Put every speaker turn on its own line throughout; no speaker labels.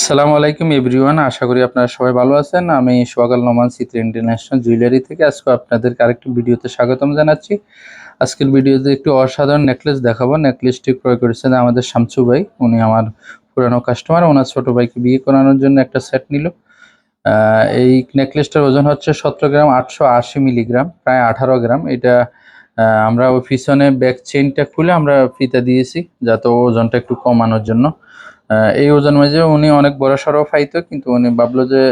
আসসালামু আলাইকুম এভরিওয়ান, আশা করি আপনারা সবাই ভালো আছেন। আমি সোয়াগাল নোমান, চিত্র ইন্টারন্যাশনাল জুয়েলারি থেকে। আজকে আপনাদেরকে আরেকটি ভিডিওতে স্বাগতম জানাচ্ছি। আজকের ভিডিওতে একটি অসাধারণ নেকলেস দেখাবো। নেকলেসটি ক্রয় করেছেন আমাদের শামসু ভাই। উনি আমার পুরানো কাস্টমার। ওনার ছোট ভাইকে বিয়ে করানোর জন্য একটা সেট নিল। এই নেকলেসটার ওজন হচ্ছে সতেরো গ্রাম, আটশো আশি মিলিগ্রাম, প্রায় আঠারো গ্রাম। এটা আমরা ওই পিছনে ব্যাক চেইনটা খুলে আমরা ফিতা দিয়েছি, যাতে ওজনটা একটু কমানোর জন্য। এই ওজন মাঝে উনি অনেক বড় সড়ো পাইতো কিন্তু উনি ভাবলো যে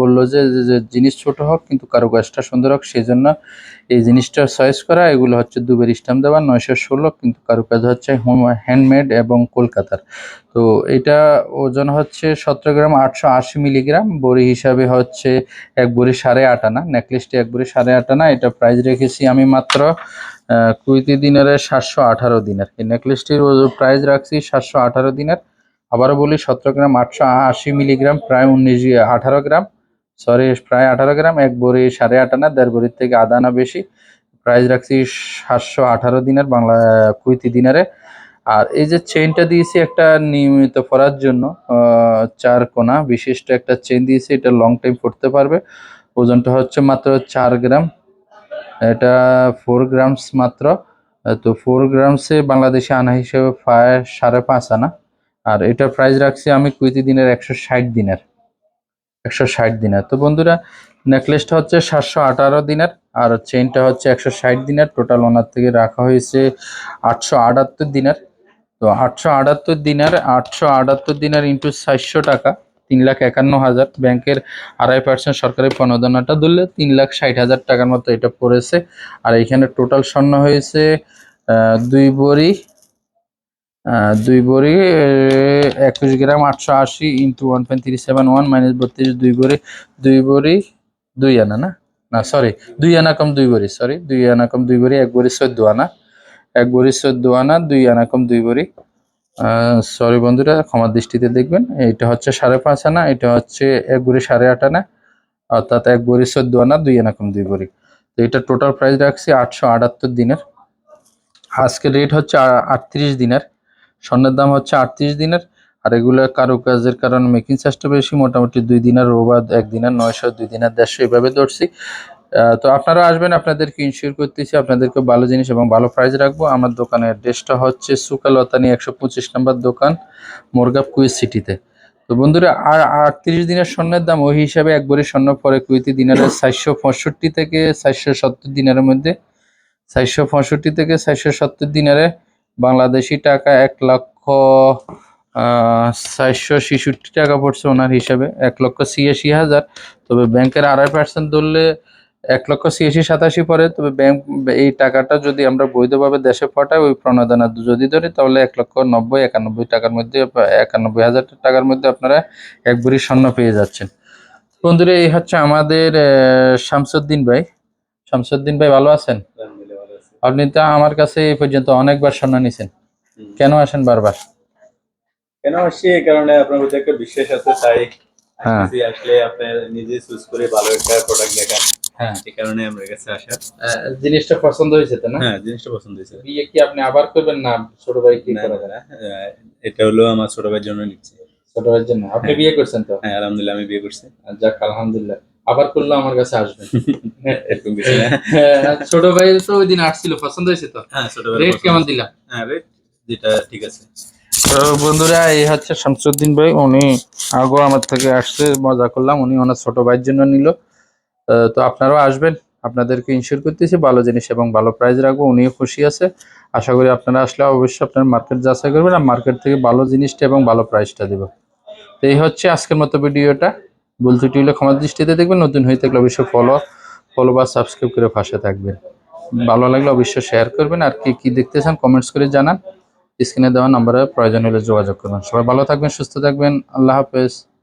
বলল যে, যে- জিনিস ছোট হোক, কিন্তু কারুকাজটা সুন্দর হোক সেই জন্য এই জিনিসটা চয়েস করা, এগুলো হচ্ছে দুবের স্টাম্প দেওয়া, নয়শো ষোলো, কিন্তু কারুকাজ হচ্ছে হ্যান্ডমেড এবং কলকাতার। তো এটা ওজন হচ্ছে সতেরো গ্রাম আটশো আশি মিলিগ্রাম বড়ি হিসাবে হচ্ছে এক বড়ি সাড়ে আট আনা নেকলেসটি এক বড়ি সাড়ে আট আনা, এটা প্রাইস রেখেছি আমি মাত্র কুড়িটি দিনারে সাতশো আঠারো দিনের। এই নেকলেসটির প্রাইস রাখছি সাতশো আঠারো দিনার। আবারও বলি, সতেরো গ্রাম আটশো আশি মিলিগ্রাম, প্রায় উনিশ, আঠারো গ্রাম। সরি প্রায় আঠারো গ্রাম, এক বড়ি সাড়ে আট আনা, দেড় বড়ির থেকে আধা আনা বেশি। প্রাইস রাখছি সাতশো আঠারো দিনের, বাংলা, কুইতি দিনারে। আর এই যে চেইনটা দিয়েছি একটা নিয়মিত পরার জন্য চার কোনা, বিশিষ্ট একটা চেন দিয়েছি, এটা লং টাইম পড়তে পারবে। ওজনটা হচ্ছে মাত্র চার গ্রাম। এটা ফোর গ্রামস মাত্র। তো ফোর গ্রামসে বাংলাদেশে আনা হিসেবে প্রায় সাড়ে পাঁচ আনা। আর এটার প্রাইস রাখছি আমি কুইতি দিনের একশো ষাট দিনের। একশো ষাট দিনের। তো বন্ধুরা নেকলেসটা হচ্ছে সাতশো আঠারো দিনের আর চেইনটা হচ্ছে একশো ষাট দিনের। টোটাল ওনার থেকে রাখা হয়েছে আটশো আটাত্তর দিনের। তো আটশো আটাত্তর দিনের, আটশো আটাত্তর দিনের ইন্টু সাতশো টাকা, তিন লাখ একান্ন হাজার। ব্যাংকের আড়াই পার্সেন্ট সরকারি প্রণোদনাটা ধরলে তিন লাখ ষাট হাজার টাকার মতো এটা পড়েছে। আর এখানে টোটাল স্বর্ণ হয়েছে দুই বড়ি দুই বড়ি একুশ গ্রাম আটশো আশি into one point three seven one minus বত্রিশ, দুই বড়ি দুই বড়ি, দুই আনা না? না সরি দুই আনা কম দুই বড়ি সরি দুই আনা কম দুই বড়ি, এক বড়ি চোদ্দ আনা। এক বড়ি চোদ্দ আনা, দুই আনা কম দুই বড়ি। সরি বন্ধুরা, ক্ষমার দৃষ্টিতে দেখবেন এটা হচ্ছে সাড়ে পাঁচ আনা, এটা হচ্ছে এক বড়ি সাড়ে আট আনা, অর্থাৎ এক বড়ি চোদ্দ আনা, দুই আনা কম দুই বড়ি। তো এটা টোটাল প্রাইস রাখছি আটশো আটাত্তর দিনের। আজকে রেট হচ্ছে আটত্রিশ দিনের। স্বর্ণের দাম হচ্ছে আটত্রিশ দিনের, আর এগুলো কারুকাজের কারণে মেকিং চার্জটা বেশি, মোটামুটি দুই দিনের রোবাদ, এক দিনের নয়শো, দুই দিনের দেড়শো এইভাবে ধরছি। তো আপনারা আসবেন, আপনাদেরকে ইনশিওর করতেছি, আপনাদেরকে ভালো জিনিস এবং ভালো প্রাইস রাখব। আমার দোকানের অ্যাড্রেসটা হচ্ছে সুকালতানি একশো পঁচিশ নম্বর দোকান মোরগাপ কুইজ সিটিতে। তো বন্ধুরা, আর আটত্রিশ দিনের স্বর্ণের দাম, ওই হিসাবে একবারে স্বর্ণ পরে কুইতি দিনারের চারশো পঁয়ষট্টি থেকে চারশো সত্তর দিনের মধ্যে, চারশো পঁয়ষট্টি থেকে চারশো সত্তর দিনারে বাংলাদেশি টাকা এক লক্ষ চারশো ছেষট্টি টাকা পড়ছে ওনার হিসাবে, এক লক্ষ ছিয়াশি হাজার। তবে ব্যাংকের আড়াই পার্সেন্ট ধরলে এক লক্ষ ছিয়াশি, সাতাশি পড়ে। তবে ব্যাংক, এই টাকাটা যদি আমরা বৈধভাবে দেশে পাঠাই, ওই প্রণোদনা যদি ধরি, তাহলে এক লক্ষ নব্বই, একানব্বই টাকার মধ্যে, একানব্বই হাজার টাকার মধ্যে আপনারা এক ভরি স্বর্ণ পেয়ে যাচ্ছেন। বন্ধুরা, এই হচ্ছে আমাদের শামসুদ্দিন ভাই। শামসুদ্দিন ভাই, ভালো আছেন। আপনি তো আমার কাছে এই পর্যন্ত অনেকবার স্বর্ণ নিছেন। কেন আসেন বারবার?
কেন আসছি? এই কারণে আপনার প্রতি একটা বিশ্বাস আছে তাই
হ্যাঁ।
আসলে আপনি নিজে চুজ করে ভালো একটা প্রোডাক্ট দেখান
হ্যাঁ।
এই কারণে আমার কাছে আসা
জিনিসটা পছন্দ হয়েছে তো না?
হ্যাঁ জিনিসটা পছন্দ হয়েছে।
বিয়ে কি আপনি আবার করবেন না ছোট ভাই কি
এটা হলো আমার ছোট ভাইয়ের জন্য নিচ্ছি।
ছোট ভাইয়ের জন্য। আপনি
হ্যাঁ।
বিয়ে করছেন তো?
হ্যাঁ আলহামদুলিল্লাহ আমি বিয়ে করছি।
যাক আলহামদুলিল্লাহ। আবার করলে আমার কাছে আসবেন
এরকম কিছু না
হ্যাঁ, ছোট ভাই তো ওই দিন আসছিল পছন্দ হয়েছে তো?
হ্যাঁ ছোট
রেট কেমন দিলাম
হ্যাঁ রেট যেটা ঠিক আছে।
তো বন্ধুরা এই হচ্ছে শামসুদ্দিন ভাই উনি আগো আমার থেকে আসছে মজা করলাম উনি ওনার ছোট ভাইয়ের জন্য নিল। আহ, তো আপনারাও আসবেন আপনাদেরকে ইনশিওর করতেছি ভালো জিনিস এবং ভালো প্রাইস রাখব উনিও খুশি আছে। আশা করি আপনারা আসলে অবশ্যই আপনার মার্কেট যাচাই করবেন আর মার্কেট থেকে ভালো জিনিসটা এবং ভালো প্রাইসটা দেবো তো এই হচ্ছে আজকের মতো ভিডিওটা। ভুল ত্রুটি হলে ক্ষমার দৃষ্টিতে দেখবেন, নতুন হয়ে থাকলে অবশ্যই ফলো ফলো বা সাবস্ক্রাইব করে পাশে থাকবেন। ভালো লাগলে অবশ্যই শেয়ার করবেন, আর কি কি দেখতে চান কমেন্টস করে জানান। স্ক্রিনে দেওয়া নাম্বারে প্রয়োজন হলে যোগাযোগ করবেন। সবাই ভালো থাকবেন, সুস্থ থাকবেন, আল্লাহ হাফেজ।